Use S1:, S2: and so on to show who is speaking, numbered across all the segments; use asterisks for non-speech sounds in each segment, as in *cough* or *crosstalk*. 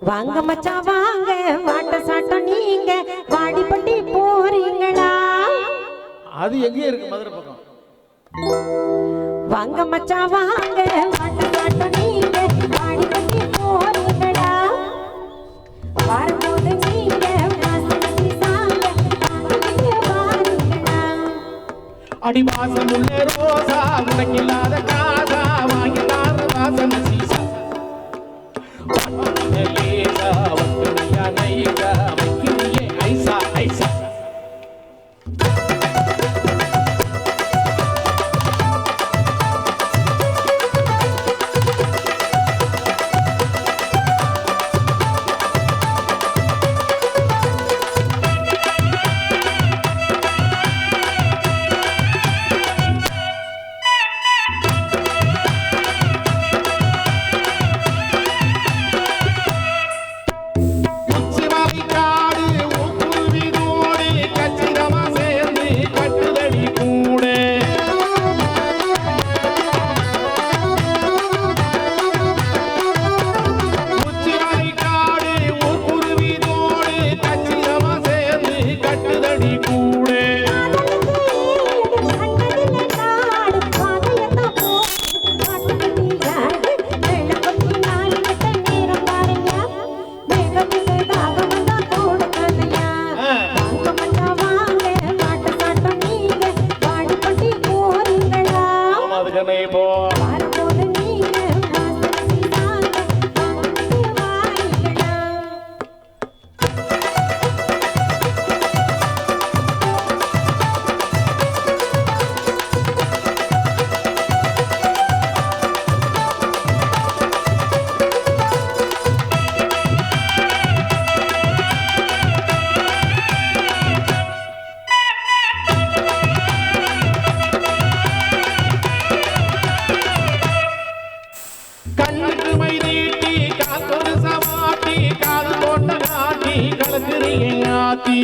S1: வாங்க மச்சான் வாங்க. வாட்ட சாட்டம் நீங்க. வாடிப்பட்டி போறீங்களா?
S2: அது எங்கேயும் இருக்கு மதுரை பக்கம்.
S1: வாங்க மச்சான் வாங்க. வாட்ட சாட்டம் நீங்க. வாடிப்பட்டி போறீங்களா? வரும்போது நீங்க. வாசனை சாங்க. வாங்கிட்டு வாரீங்களா
S2: அடி வாசம் உள்ள ரோசா உனக்கு இல்லாத காசா வாங்கி தாரு வாசம் ஐசா ஐசா. জানাইব জাতি।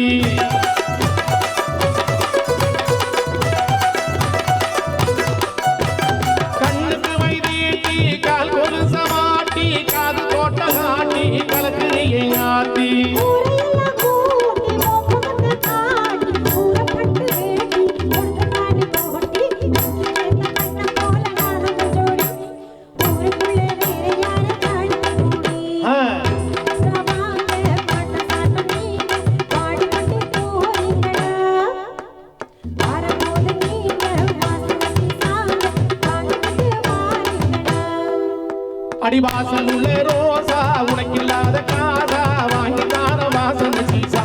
S2: அடிவாசம் உள்ள ரோசா உனக்கு இல்லாத காதா வாங்கி தார வாசன சீசா.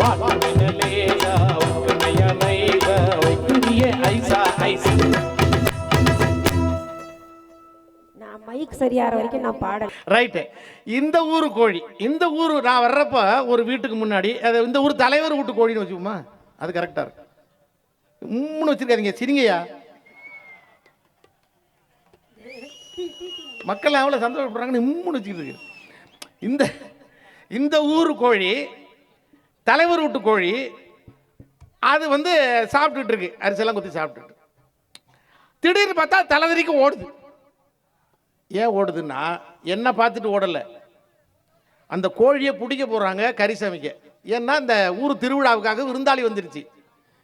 S2: வாட்டின லேசா ஒக்கனைய நைசா வைக்கிறியே ஐசா ஐசா.
S1: நான் மைக் சரியாகிற வரைக்கும் நான் பாடல.
S2: ரைட்டு இந்த ஊர் கோழி இந்த ஊர் நான் வர்றப்ப ஒரு வீட்டுக்கு முன்னாடி அது இந்த ஊர் தலைவர் வீட்டு கோழின்னு வச்சுக்கோமா? அது கரெக்டாக இருக்கு உம்முன்னு வச்சிருக்காதீங்க சிரிங்கய்யா. மக்கள் எவ்வளோ சந்தோஷப்படுறாங்கன்னு இம்முன்னு வச்சுக்கிட்டு இருக்கு இந்த இந்த ஊர் கோழி தலைவர் வீட்டு கோழி அது வந்து சாப்பிட்டுட்டு இருக்கு. அரிசெல்லாம் குத்தி சாப்பிட்டுட்டு. திடீர்னு பார்த்தா தலைவரிக்கும் ஓடுது. ஏன் ஓடுதுன்னா என்ன பார்த்துட்டு ஓடலை. அந்த கோழியை பிடிக்க போகிறாங்க கறி சமைக்க. ஏன்னா இந்த ஊர் திருவிழாவுக்காக விருந்தாளி வந்துருச்சு.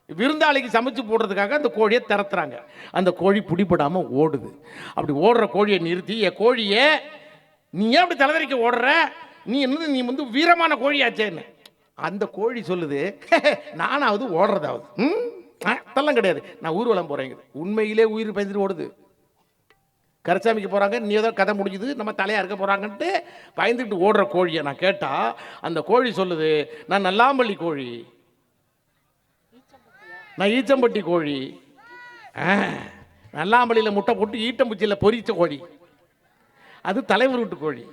S2: விருந்தாளிக்கு சமைச்சு போடுறதுக்காக அந்த கோழியை திறத்துறாங்க. அந்த கோழி பிடிபடாமல் ஓடுது. அப்படி ஓடுற கோழியை நிறுத்தி என் கோழியே நீ ஏன் அப்படி தலைதறிக்க ஓடுற? நீ என்னது நீ வந்து வீரமான கோழியாச்சேன்னு அந்த கோழி சொல்லுது *laughs* நானாவது ஓடுறதாவது. ம்? ஆ, அதெல்லாம் கிடையாது. நான் ஊர்வலம் போகிறேங்க உண்மையிலே உயிர் பயந்துட்டு ஓடுது. கரசாமிக்கு போகிறாங்க நீ ஏதோ கதை முடிஞ்சுது நம்ம தலையாக இருக்க போகிறாங்கன்ட்டு பயந்துக்கிட்டு ஓடுற கோழியை நான் கேட்டால் அந்த கோழி சொல்லுது நான் நல்லாம்பள்ளி கோழி. நான் ஈச்சம்பட்டி கோழி. ஆ நல்லாம்பள்ளியில் முட்டை போட்டு ஈட்டம்பூச்சியில் பொரிச்ச கோழி. அது தலைவர் வீட்டு கோழி.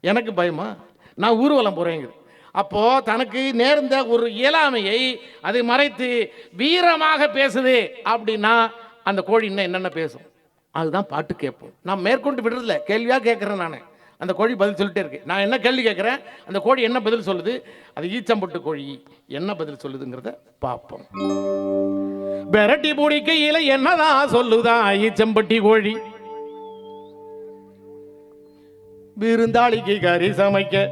S2: எனக்கு பயமா? நான் ஊர்வலம் போகிறேங்குது அப்போது தனக்கு நேர்ந்த ஒரு இயலாமையை அதை மறைத்து வீரமாக பேசுது அப்படின்னா அந்த கோழி இன்னும் என்னென்ன பேசும்? அதுதான் பாட்டு கேட்போம். நான் மேற்கொண்டு விடுறதில்ல. கேள்வியாக கேட்குறேன் நான். அந்த கோழி பதில் சொல்லிட்டே இருக்கு. நான் என்ன கேள்வி கேட்குறேன்? அந்த கோழி என்ன பதில் சொல்லுது? அது ஈச்சம்பட்டு கோழி என்ன பதில் சொல்லுதுங்கிறத பார்ப்போம். பெரட்டி பிடிக்கையில என்னதான் சொல்லுதா ஈச்சம்பட்டி கோழி? விருந்தாளிக்கு கறி சமைக்க.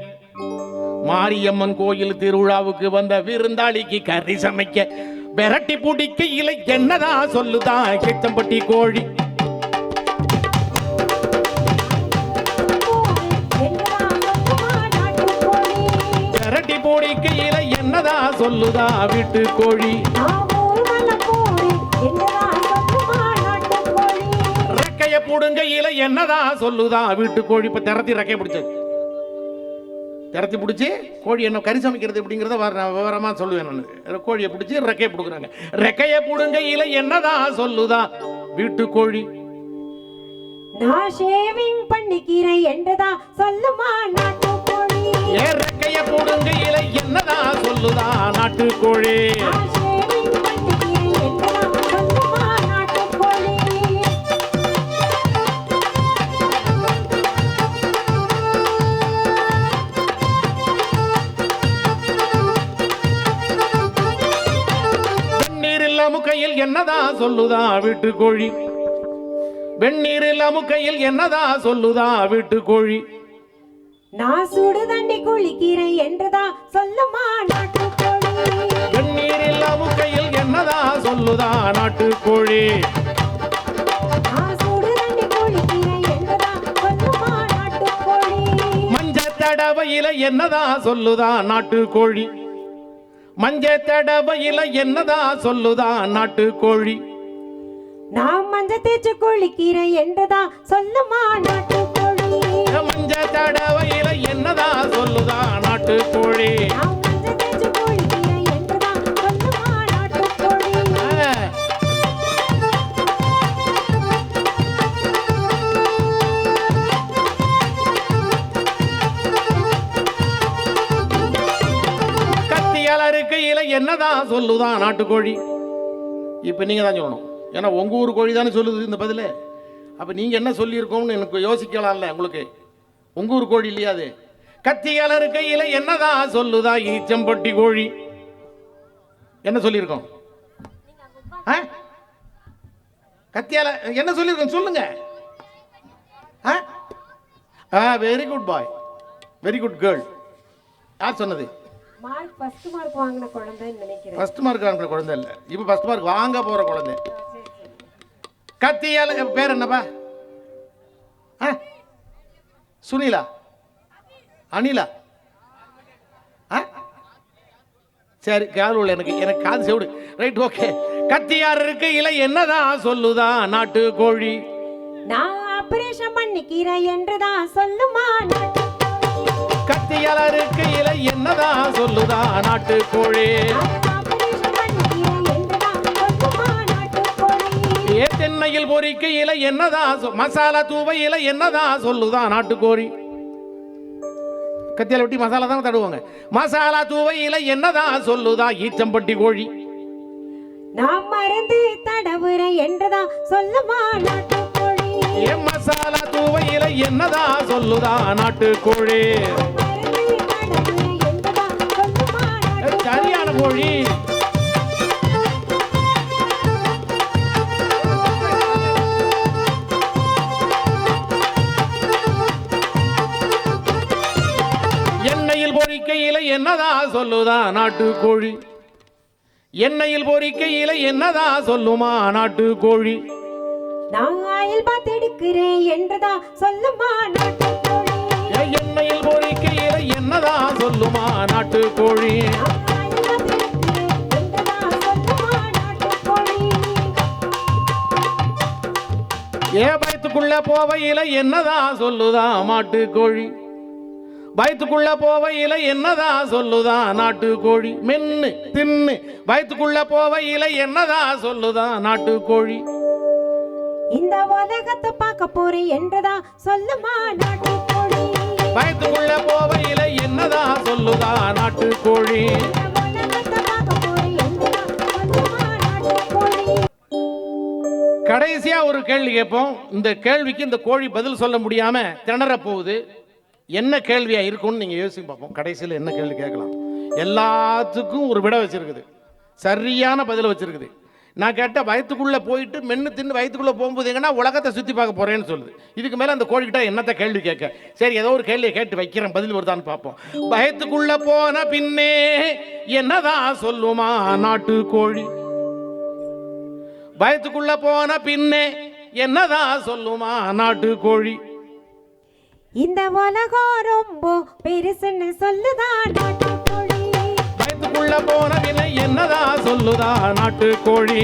S2: மாரியம்மன் கோயில் திருவிழாவுக்கு வந்த விருந்தாளிக்கு கறி சமைக்க. பெரட்டி பிடிக்க இலை என்னதான் சொல்லுதான் கிச்சம்பட்டி கோழி? என்னதா சொல்லுதா விட்டு கோழி? ரெக்கைய போடுங்க இல என்னதா சொல்லுதா வீட்டு கோழி? இப்ப திறத்தி ரெக்கைய பிடிச்சது திறத்தி பிடிச்சி கோழி என்ன கறி சமைக்கிறது அப்படிங்கிறத விவரமா சொல்லுவேன் நான். கோழியை பிடிச்சி ரெக்கையை பிடுக்குறாங்க ரெக்கையை பிடுங்க இல என்னதா சொல்லுதா வீட்டு கோழி?
S1: நான் ஷேவிங் பண்ணிக்கிறேன் என்றுதான் சொல்லுமா நான்
S2: ஏ ரெக்கைய புடுங்க என்னதான் சொல்லுதா
S1: நாட்டுக்கோழி?
S2: வெந்நீரில் அமுக்கையில் என்னதான் சொல்லுதா வீட்டுக்கோழி? வெந்நீரில் அமுக்கையில் என்னதான் சொல்லுதா வீட்டுக்கோழி?
S1: நான் சுடு தண்ணி குளிக்கிறேன் என்றுதான் சொல்லுமா நாட்டுக்கோழி?
S2: வெந்நீரில் அமுக்கையில் என்னதான் சொல்லுதா நாட்டு கோழி
S1: நான் சுடு தண்ணி குளிக்கிறேன் என்றுதான் சொல்லுமா நாட்டுக்கோழி?
S2: மஞ்ச தடவையில என்னதான் சொல்லுதா நாட்டு கோழி மஞ்ச தடவையில என்னதான் சொல்லுதா நாட்டு கோழி
S1: நான் மஞ்ச தேய்ச்சு குளிக்கிறேன் என்றுதான் சொல்லுமா நாட்டுக்கோழி
S2: மஞ்ச தடவையில என்னதான் சொல்லுதா நாட்டு கோழி
S1: நாட்டுக்கோழி
S2: என்னதான் சொல்லுதா நாட்டுக்கோழி? இப்ப நீங்க தான் சொல்லணும். ஏன்னா உங்க ஊர் கோழி தானே சொல்லுது இந்த பதிலே? அப்ப நீங்க என்ன சொல்லியிருக்கோம்னு எனக்கு யோசிக்கலாம்ல உங்களுக்கு? உங்க ஊர் கோழி இல்லையா அது? கத்தியால இருக்கையில என்னதான் சொல்லுதா ஈச்சம்பட்டி கோழி? என்ன சொல்லியிருக்கோம்? ஆ? கத்தியால என்ன சொல்லியிருக்கோம் சொல்லுங்க. ஆ? Very good boy very good girl யார் சொன்னது?
S1: மார்க் ஃபர்ஸ்ட் மார்க் வாங்கின குழந்தைன்னு நினைக்கிறேன்.
S2: ஃபர்ஸ்ட் மார்க் வாங்குற குழந்தை இல்லை. இப்போ ஃபர்ஸ்ட் மார்க் வாங்க போற குழந்தை. கத்தியால பேர் என்னப்பா? ஆ? சுனிலா? அனிலா? ஆ? சரி காது உள்ள எனக்கு எனக்கு காது செவிடு. Right okay. கத்தியார் இருக்கையில என்னதான் சொல்லுதா நாட்டு கோழி?
S1: நான் ஆபரேஷன் பண்ணிக்கிறேன் என்றுதான் சொல்லுமா
S2: கத்தியால இருக்கையில என்னதான் சொல்லுதா நாட்டு கோழி? ஏ தென்னையில் பொறிக்கையில என்னதான் சொ- மசாலா தூவையில என்னதான் சொல்லுதா நாட்டுக்கோழி? கத்தியால வெட்டி மசாலா தான் தடுவாங்க. மசாலா தூவையில என்னதான் சொல்லுதா ஈச்சம்பட்டி கோழி?
S1: நான் மருந்து தடவுறேன் என்றுதான் சொல்லுமா நாட்டுக்கோழி?
S2: ஏ மசாலா தூவையில என்னதான் சொல்லுதா நாட்டுக்கோழி? சொல்லுதா நாட்டுக்கோழி. எண்ணெயில் பொறிக்கையில என்னதான் சொல்லுமா நாட்டுக்கோழி?
S1: நான் ஆயில் பாத் எடுக்கிறேன் என்றுதான் சொல்லுமா நாட்டுக்கோழி?
S2: ஏ, எண்ணெயில் பொறிக்கையில என்னதான் சொல்லுமா
S1: சொல்லுமா நாட்டுக்கோழி?
S2: ஏ பயத்துக்குள்ள போவையில என்னதான் சொல்லுதா மாட்டுக்கோழி? பயத்துக்குள்ள போவையில என்னதான் சொல்லுதா? நாட்டுக்கோழி மென்னு தின்னு. பயத்துக்குள்ள போவையில என்னதான் சொல்லுதா? நாட்டுக்கோழி
S1: இந்த உலகத்தை பார்க்க போறேன் என்றுதான் சொல்லுமா நாட்டுக்கோழி
S2: பயத்துக்குள்ள போவையில என்னதான் சொல்லுதா? நாட்டுக்கோழி
S1: இந்த உலகத்தை பார்க்க போறேன் என்றுதான் சொல்லுமா நாட்டுக்கோழி
S2: கடைசியா ஒரு கேள்வி கேட்போம். இந்த கேள்விக்கு இந்த கோழி பதில் சொல்ல முடியாம திணற போகுது. என்ன கேள்வியாக இருக்கும்னு நீங்கள் யோசிச்சு பார்ப்போம். கடைசியில் என்ன கேள்வி கேட்கலாம்? எல்லாத்துக்கும் ஒரு விட வச்சுருக்குது. சரியான பதில் வச்சுருக்குது. நான் கேட்ட வயத்துக்குள்ளே போயிட்டு மென்று தின்னு வயத்துக்குள்ளே போகும்போது எங்கன்னா உலகத்தை சுற்றி பார்க்க போகிறேன்னு சொல்லுது. இதுக்கு மேலே அந்த கோழிக்கிட்ட என்னத்த கேள்வி கேட்க? சரி ஏதோ ஒரு கேள்வியை கேட்டு வைக்கிறேன். பதில் வருதான்னு பார்ப்போம். பயத்துக்குள்ளே போன பின்னே என்னதான் சொல்லுமா நாட்டு கோழி? பயத்துக்குள்ளே போன பின்னே என்னதான் சொல்லுமா நாட்டு கோழி?
S1: இந்த உலகம் ரொம்ப பெருசுன்னு சொல்லுதான் நாட்டுக்கோழி?
S2: வயதுக்குள்ள போன விலை என்னதான் சொல்லுதா
S1: நாட்டுக்கோழி?